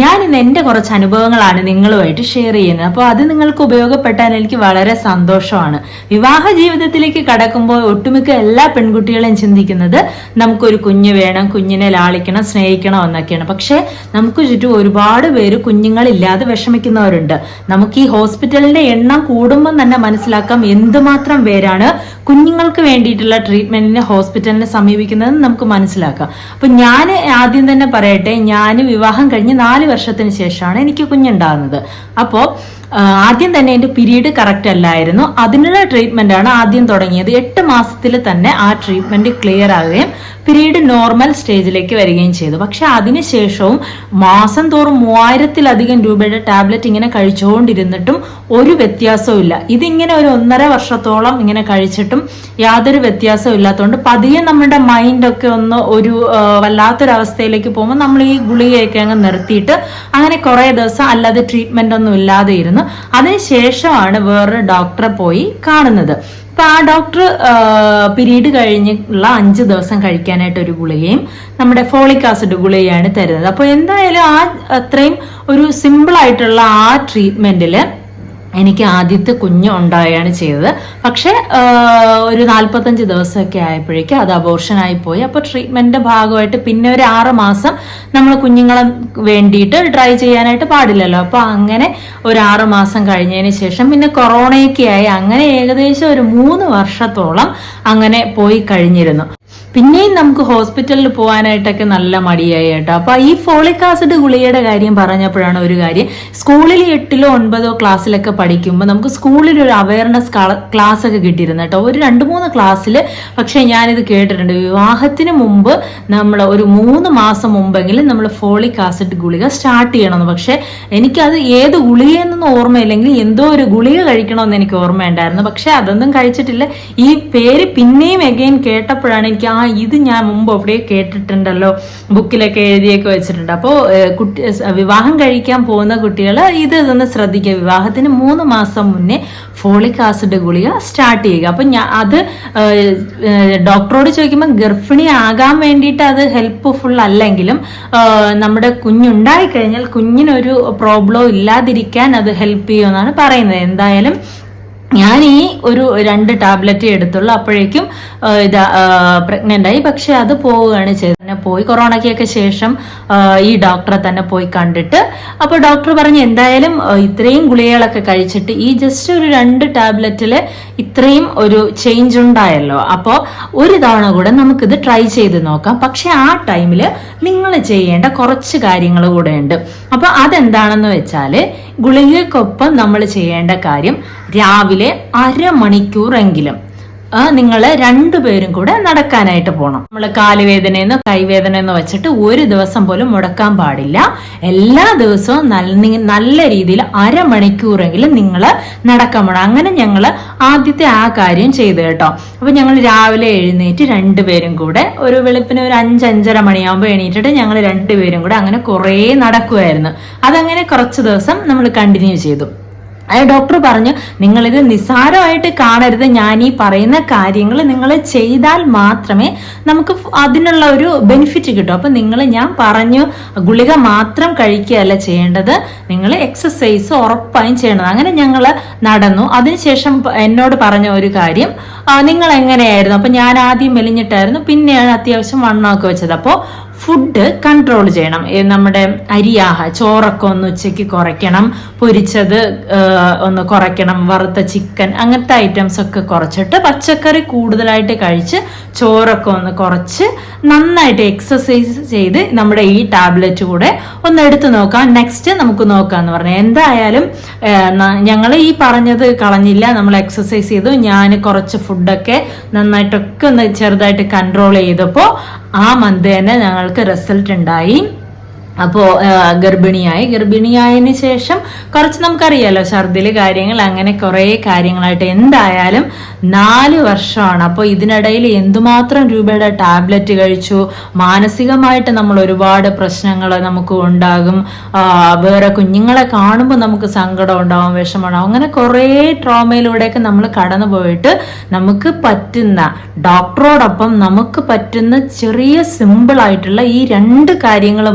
ഞാൻ ഇന്ന് എന്റെ കുറച്ച് അനുഭവങ്ങളാണ് നിങ്ങളുമായിട്ട് ഷെയർ ചെയ്യുന്നത്. അപ്പോൾ അത് നിങ്ങൾക്ക് ഉപയോഗപ്പെട്ടാൽ എനിക്ക് വളരെ സന്തോഷമാണ്. വിവാഹ ജീവിതത്തിലേക്ക് കടക്കുമ്പോൾ ഒട്ടുമിക്ക എല്ലാ പെൺകുട്ടികളെയും ചിന്തിക്കുന്നത് നമുക്കൊരു കുഞ്ഞ് വേണം കുഞ്ഞിനെ ലാളിക്കണം സ്നേഹിക്കണം എന്നൊക്കെയാണ്. പക്ഷേ നമുക്ക് ചുറ്റും ഒരുപാട് പേര് കുഞ്ഞുങ്ങളില്ലാതെ വിഷമിക്കുന്നവരുണ്ട്. നമുക്ക് ഈ ഹോസ്പിറ്റലിന്റെ എണ്ണം കൂടുമ്പോൾ തന്നെ മനസ്സിലാക്കാം എന്തുമാത്രം പേരാണ് കുഞ്ഞുങ്ങൾക്ക് വേണ്ടിയിട്ടുള്ള ട്രീറ്റ്മെന്റിന് ഹോസ്പിറ്റലിനെ സമീപിക്കുന്നതെന്ന് നമുക്ക് മനസ്സിലാക്കാം. അപ്പൊ ഞാൻ ആദ്യം തന്നെ പറയട്ടെ ഞാൻ വിവാഹം കഴിഞ്ഞ് നാല് വർഷത്തിന് ശേഷമാണ് എനിക്ക് കുഞ്ഞുണ്ടാകുന്നത്. അപ്പോൾ ആദ്യം തന്നെ എന്റെ പീരീഡ് കറക്റ്റ് അല്ലായിരുന്നു. അതിനുള്ള ട്രീറ്റ്മെന്റ് ആണ് ആദ്യം തുടങ്ങിയത്. എട്ട് മാസത്തിൽ തന്നെ ആ ട്രീറ്റ്മെന്റ് ക്ലിയർ ആവുകയും പീരീഡ് നോർമൽ സ്റ്റേജിലേക്ക് വരികയും ചെയ്തു. പക്ഷെ അതിനുശേഷവും മാസം തോറും മൂവായിരത്തിലധികം രൂപയുടെ ടാബ്ലറ്റ് ഇങ്ങനെ കഴിച്ചുകൊണ്ടിരുന്നിട്ടും ഒരു വ്യത്യാസവും ഇല്ല. ഇതിങ്ങനെ ഒരു ഒന്നര വർഷത്തോളം ഇങ്ങനെ കഴിച്ചിട്ടും യാതൊരു വ്യത്യാസവും ഇല്ലാത്തതുകൊണ്ട് പതിയെ നമ്മുടെ മൈൻഡൊക്കെ ഒന്ന് ഒരു വല്ലാത്തൊരവസ്ഥയിലേക്ക് പോകുമ്പോൾ നമ്മൾ ഈ ഗുളികയൊക്കെ അങ്ങ് നിർത്തിയിട്ട് അങ്ങനെ കുറേ ദിവസം അല്ലാതെ ട്രീറ്റ്മെന്റ് ഒന്നും ഇല്ലാതെ ഇരുന്നു. അതിനുശേഷമാണ് വേറൊരു ഡോക്ടറെ പോയി കാണുന്നത്. അപ്പൊ ആ ഡോക്ടർ പിരീഡ് കഴിഞ്ഞുള്ള അഞ്ച് ദിവസം കഴിക്കാനായിട്ട് ഒരു ഗുളികയും നമ്മുടെ ഫോളിക് ആസിഡ് ഗുളികയാണ് തരുന്നത്. അപ്പോൾ എന്തായാലും ആ അത്രയും ഒരു സിമ്പിൾ ആയിട്ടുള്ള ആ ട്രീറ്റ്മെന്റിൽ എനിക്ക് ആദ്യത്തെ കുഞ്ഞ് ഉണ്ടാവുകയാണ് ചെയ്തത്. പക്ഷെ ഒരു നാൽപ്പത്തഞ്ച് ദിവസമൊക്കെ ആയപ്പോഴേക്കും അത് അബോർഷൻ പോയി. അപ്പോൾ ട്രീറ്റ്മെന്റിന്റെ ഭാഗമായിട്ട് പിന്നെ ഒരു ആറ് മാസം നമ്മൾ കുഞ്ഞുങ്ങളെ വേണ്ടിയിട്ട് ട്രൈ ചെയ്യാനായിട്ട് പാടില്ലല്ലോ. അപ്പോൾ അങ്ങനെ ഒരു ആറ് മാസം കഴിഞ്ഞതിന് ശേഷം പിന്നെ കൊറോണയൊക്കെ ആയി. അങ്ങനെ ഏകദേശം ഒരു മൂന്ന് വർഷത്തോളം അങ്ങനെ പോയി കഴിഞ്ഞിരുന്നു. പിന്നെയും നമുക്ക് ഹോസ്പിറ്റലിൽ പോകാനായിട്ടൊക്കെ നല്ല മടിയായി കേട്ടോ. അപ്പൊ ഈ ഫോളിക് ആസിഡ് ഗുളികയുടെ കാര്യം പറഞ്ഞപ്പോഴാണ് ഒരു കാര്യം. സ്കൂളിൽ എട്ടിലോ ഒൻപതോ ക്ലാസ്സിലൊക്കെ പഠിക്കുമ്പോൾ നമുക്ക് സ്കൂളിൽ ഒരു അവയർനെസ് ക്ലാസ് ഒക്കെ കിട്ടിയിരുന്നു കേട്ടോ. ഒരു രണ്ട് മൂന്ന് ക്ലാസ്സിൽ പക്ഷേ ഞാനിത് കേട്ടിട്ടുണ്ട്. വിവാഹത്തിന് മുമ്പ് നമ്മൾ ഒരു മൂന്ന് മാസം മുമ്പെങ്കിലും നമ്മൾ ഫോളിക് ആസിഡ് ഗുളിക സ്റ്റാർട്ട് ചെയ്യണമെന്ന്. പക്ഷേ എനിക്കത് ഏത് ഗുളികയെന്നൊന്നും ഓർമ്മയില്ലെങ്കിൽ എന്തോ ഒരു ഗുളിക കഴിക്കണമെന്ന് എനിക്ക് ഓർമ്മയുണ്ടായിരുന്നു. പക്ഷെ അതൊന്നും കഴിച്ചിട്ടില്ല. ഈ പേര് പിന്നെയും എഗെയിൻ കേട്ടപ്പോഴാണ് എനിക്ക് ആ ഇത് ഞാൻ മുമ്പ് എവിടെയോ കേട്ടിട്ടുണ്ടല്ലോ. ബുക്കിലൊക്കെ എഴുതിയൊക്കെ വെച്ചിട്ടുണ്ട്. അപ്പോൾ കുട്ടി വിവാഹം കഴിക്കാൻ പോകുന്ന കുട്ടികൾ ഇത് ഇതൊന്ന് ശ്രദ്ധിക്കുക. വിവാഹത്തിന് മൂന്ന് മാസം മുന്നേ ഫോളിക് ആസിഡ് ഗുളിക സ്റ്റാർട്ട് ചെയ്യുക. അപ്പം ഞാൻ അത് ഡോക്ടറോട് ചോദിക്കുമ്പോൾ ഗർഭിണി ആകാൻ വേണ്ടിയിട്ട് അത് ഹെൽപ്ഫുൾ അല്ലെങ്കിലും നമ്മുടെ കുഞ്ഞുണ്ടായി കഴിഞ്ഞാൽ കുഞ്ഞിനൊരു പ്രോബ്ലം ഇല്ലാതിരിക്കാൻ അത് ഹെൽപ്പ് ചെയ്യുമെന്നാണ് പറയുന്നത്. എന്തായാലും ഞാൻ ഈ ഒരു രണ്ട് ടാബ്ലറ്റ് എടുത്തുള്ളൂ. അപ്പോഴേക്കും ഇത് പ്രഗ്നന്റ് ആയി. പക്ഷെ അത് പോവുകയാണ് ചെയ്തത്. പിന്നെ പോയി കൊറോണയ്ക്കൊക്കെ ശേഷം ഈ ഡോക്ടറെ തന്നെ പോയി കണ്ടിട്ട്. അപ്പോൾ ഡോക്ടർ പറഞ്ഞു എന്തായാലും ഇത്രയും ഗുളികകളൊക്കെ കഴിച്ചിട്ട് ഈ ജസ്റ്റ് ഒരു രണ്ട് ടാബ്ലറ്റിൽ ഇത്രയും ഒരു ചേഞ്ച് ഉണ്ടായല്ലോ. അപ്പോൾ ഒരു തവണ കൂടെ നമുക്കിത് ട്രൈ ചെയ്ത് നോക്കാം. പക്ഷെ ആ ടൈമിൽ നിങ്ങൾ ചെയ്യേണ്ട കുറച്ച് കാര്യങ്ങൾ കൂടെ ഉണ്ട് അപ്പോൾ അതെന്താണെന്ന് വെച്ചാൽ ഗുളികയ്ക്കൊപ്പം നമ്മൾ ചെയ്യേണ്ട കാര്യം രാവിലെ അരമണിക്കൂറെങ്കിലും നിങ്ങൾ രണ്ടുപേരും കൂടെ നടക്കാനായിട്ട് പോകണം നമ്മൾ കാലുവേദനയെന്നോ കൈവേദനയെന്നോ വെച്ചിട്ട് ഒരു ദിവസം പോലും മുടക്കാൻ പാടില്ല. എല്ലാ ദിവസവും നല്ല രീതിയിൽ അരമണിക്കൂറെങ്കിലും നിങ്ങൾ നടക്കാൻ പോകണം അങ്ങനെ ഞങ്ങൾ ആദ്യത്തെ ആ കാര്യം ചെയ്തു കേട്ടോ. അപ്പൊ ഞങ്ങൾ രാവിലെ എഴുന്നേറ്റ് രണ്ടുപേരും കൂടെ ഒരു വെളുപ്പിന് ഒരു അഞ്ചഞ്ചര മണിയാകുമ്പോൾ എണീറ്റിട്ട് ഞങ്ങൾ രണ്ടുപേരും കൂടെ അങ്ങനെ കുറേ നടക്കുമായിരുന്നു അതങ്ങനെ കുറച്ച് ദിവസം നമ്മൾ കണ്ടിന്യൂ ചെയ്തു. അത് ഡോക്ടർ പറഞ്ഞു നിങ്ങളിത് നിസ്സാരമായിട്ട് കാണരുത്. ഞാൻ ഈ പറയുന്ന കാര്യങ്ങൾ നിങ്ങൾ ചെയ്താൽ മാത്രമേ നമുക്ക് അതിനുള്ള ഒരു ബെനിഫിറ്റ് കിട്ടൂ. അപ്പൊ നിങ്ങൾ ഞാൻ പറഞ്ഞു ഗുളിക മാത്രം കഴിക്കുകയല്ല ചെയ്യേണ്ടത്. നിങ്ങൾ എക്സസൈസ് ഉറപ്പായും ചെയ്യണം. അങ്ങനെ ഞങ്ങൾ നടന്നു. അതിനുശേഷം എന്നോട് പറഞ്ഞ ഒരു കാര്യം നിങ്ങൾ എങ്ങനെയായിരുന്നു? അപ്പൊ ഞാൻ ആദ്യം മെലിഞ്ഞിട്ടായിരുന്നു. പിന്നെയാണ് അത്യാവശ്യം വണ്ണമൊക്കെ വെച്ചത്. അപ്പോൾ ഫുഡ് കൺട്രോൾ ചെയ്യണം. നമ്മുടെ അരിയാഹ ചോറൊക്കെ ഒന്ന് ഉച്ചയ്ക്ക് കുറയ്ക്കണം പൊരിച്ചത് ഒന്ന് കുറയ്ക്കണം വറുത്ത ചിക്കൻ അങ്ങനത്തെ ഐറ്റംസ് ഒക്കെ കുറച്ചിട്ട് പച്ചക്കറി കൂടുതലായിട്ട് കഴിച്ച് ചോറൊക്കെ ഒന്ന് കുറച്ച് നന്നായിട്ട് എക്സസൈസ് ചെയ്ത് നമ്മുടെ ഈ ടാബ്ലറ്റ് കൂടെ ഒന്ന് എടുത്തു നോക്കാം. നെക്സ്റ്റ് നമുക്ക് നോക്കാന്ന് പറഞ്ഞു. എന്തായാലും ഞങ്ങൾ ഈ പറഞ്ഞത് കളഞ്ഞില്ല. നമ്മൾ എക്സസൈസ് ചെയ്തു. ഞാൻ കുറച്ച് ഫുഡൊക്കെ നന്നായിട്ടൊക്കെ ഒന്ന് ചെറുതായിട്ട് കൺട്രോൾ ചെയ്തപ്പോൾ ആ മന്ത് തന്നെ ഞങ്ങൾക്ക് റിസൾട്ട് ഉണ്ടായി. അപ്പോൾ ഗർഭിണിയായി. ഗർഭിണിയായതിനു ശേഷം കുറച്ച് നമുക്കറിയാലോ ഛർദിൽ കാര്യങ്ങൾ അങ്ങനെ കുറേ കാര്യങ്ങളായിട്ട് എന്തായാലും നാല് വർഷമാണ്. അപ്പോൾ ഇതിനിടയിൽ എന്തുമാത്രം രൂപയുടെ ടാബ്ലറ്റ് കഴിച്ചു? മാനസികമായിട്ട് നമ്മൾ ഒരുപാട് പ്രശ്നങ്ങൾ നമുക്ക് ഉണ്ടാകും. വേറെ കുഞ്ഞുങ്ങളെ കാണുമ്പോൾ നമുക്ക് സങ്കടം ഉണ്ടാവും വിഷമമുണ്ടാവും അങ്ങനെ കുറേ ട്രോമയിലൂടെയൊക്കെ നമ്മൾ കടന്നു പോയിട്ട് നമുക്ക് പറ്റുന്ന ഡോക്ടറോടൊപ്പം നമുക്ക് പറ്റുന്ന ചെറിയ സിമ്പിൾ ആയിട്ടുള്ള ഈ രണ്ട് കാര്യങ്ങൾ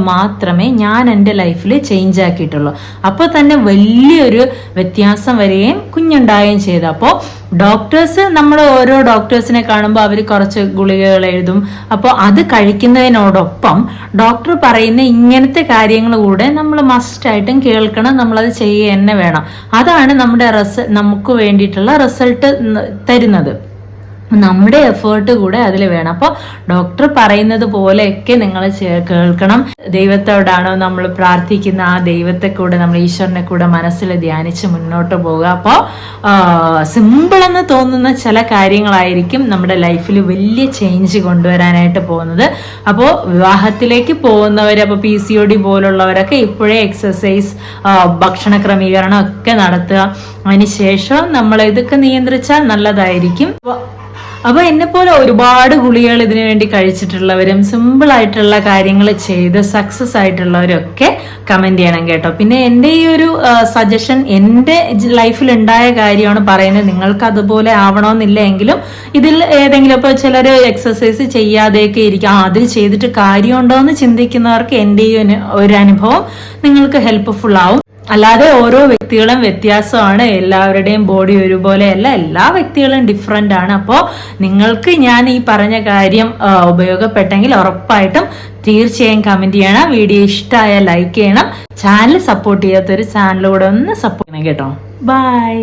മാത്രമേ ഞാൻ എന്റെ ലൈഫിൽ ചേഞ്ച് ആക്കിയിട്ടുള്ളൂ. അപ്പോൾ തന്നെ വലിയൊരു വ്യത്യാസം വരികയും കുഞ്ഞുണ്ടാവുകയും ചെയ്തു. അപ്പോൾ ഡോക്ടേഴ്സ് നമ്മൾ ഓരോ ഡോക്ടേഴ്സിനെ കാണുമ്പോൾ അവർ കുറച്ച് ഗുളികകൾ എഴുതും. അപ്പോൾ അത് കഴിക്കുന്നതിനോടൊപ്പം ഡോക്ടർ പറയുന്ന ഇങ്ങനത്തെ കാര്യങ്ങൾ കൂടെ നമ്മൾ മസ്റ്റായിട്ടും കേൾക്കണം. നമ്മളത് ചെയ്യുക തന്നെ വേണം. അതാണ് നമ്മുടെ റിസ നമുക്ക് വേണ്ടിയിട്ടുള്ള റിസൾട്ട് തരുന്നത്. നമ്മുടെ എഫേർട്ട് കൂടെ അതിൽ വേണം. അപ്പോൾ ഡോക്ടർ പറയുന്നത് പോലെയൊക്കെ നിങ്ങൾ കേൾക്കണം. ദൈവത്തോടാണോ നമ്മൾ പ്രാർത്ഥിക്കുന്ന ആ ദൈവത്തെ കൂടെ നമ്മൾ ഈശ്വരനെ കൂടെ മനസ്സിൽ ധ്യാനിച്ച് മുന്നോട്ട് പോവുക. അപ്പോൾ സിമ്പിൾ എന്ന് തോന്നുന്ന ചില കാര്യങ്ങളായിരിക്കും നമ്മുടെ ലൈഫിൽ വലിയ ചേഞ്ച് കൊണ്ടുവരാനായിട്ട് പോകുന്നത്. അപ്പോൾ വിവാഹത്തിലേക്ക് പോകുന്നവർ അപ്പോൾ പി സി ഒ ഡി പോലുള്ളവരൊക്കെ ഇപ്പോഴേ എക്സസൈസ് ഭക്ഷണ ക്രമീകരണം ഒക്കെ നടത്തുക. അതിനുശേഷം നമ്മൾ ഇതൊക്കെ നിയന്ത്രിച്ചാൽ നല്ലതായിരിക്കും. അപ്പൊ അപ്പൊ എന്നെ പോലെ ഒരുപാട് ഗുളികൾ ഇതിനു വേണ്ടി കഴിച്ചിട്ടുള്ളവരും സിമ്പിൾ ആയിട്ടുള്ള കാര്യങ്ങൾ ചെയ്ത് സക്സസ് ആയിട്ടുള്ളവരൊക്കെ കമന്റ് ചെയ്യണം കേട്ടോ. പിന്നെ എന്റെ ഈ ഒരു സജഷൻ എന്റെ ലൈഫിൽ ഉണ്ടായ കാര്യമാണ് പറയുന്നത്. നിങ്ങൾക്ക് അതുപോലെ ആവണമെന്നില്ല എങ്കിലും ഇതിൽ ഏതെങ്കിലും ഇപ്പോൾ ചിലർ എക്സസൈസ് ചെയ്യാതെയൊക്കെ ഇരിക്കും. അതിൽ ചെയ്തിട്ട് കാര്യമുണ്ടോ എന്ന് ചിന്തിക്കുന്നവർക്ക് എന്റെ ഈ ഒരു അനുഭവം നിങ്ങൾക്ക് ഹെൽപ്ഫുൾ ആവും. അല്ലാതെ ഓരോ വ്യക്തികളും വ്യത്യാസമാണ്. എല്ലാവരുടെയും ബോഡി ഒരുപോലെയല്ല. എല്ലാ വ്യക്തികളും ഡിഫറെന്റ് ആണ്. അപ്പോൾ നിങ്ങൾക്ക് ഞാൻ ഈ പറഞ്ഞ കാര്യം ഉപയോഗപ്പെട്ടെങ്കിൽ ഉറപ്പായിട്ടും തീർച്ചയായും കമന്റ് ചെയ്യണം. വീഡിയോ ഇഷ്ടമായ ലൈക്ക് ചെയ്യണം. ചാനൽ സപ്പോർട്ട് ചെയ്യാത്തൊരു ചാനലിലൂടെ ഒന്ന് സപ്പോർട്ട് ചെയ്യണം കേട്ടോ. ബൈ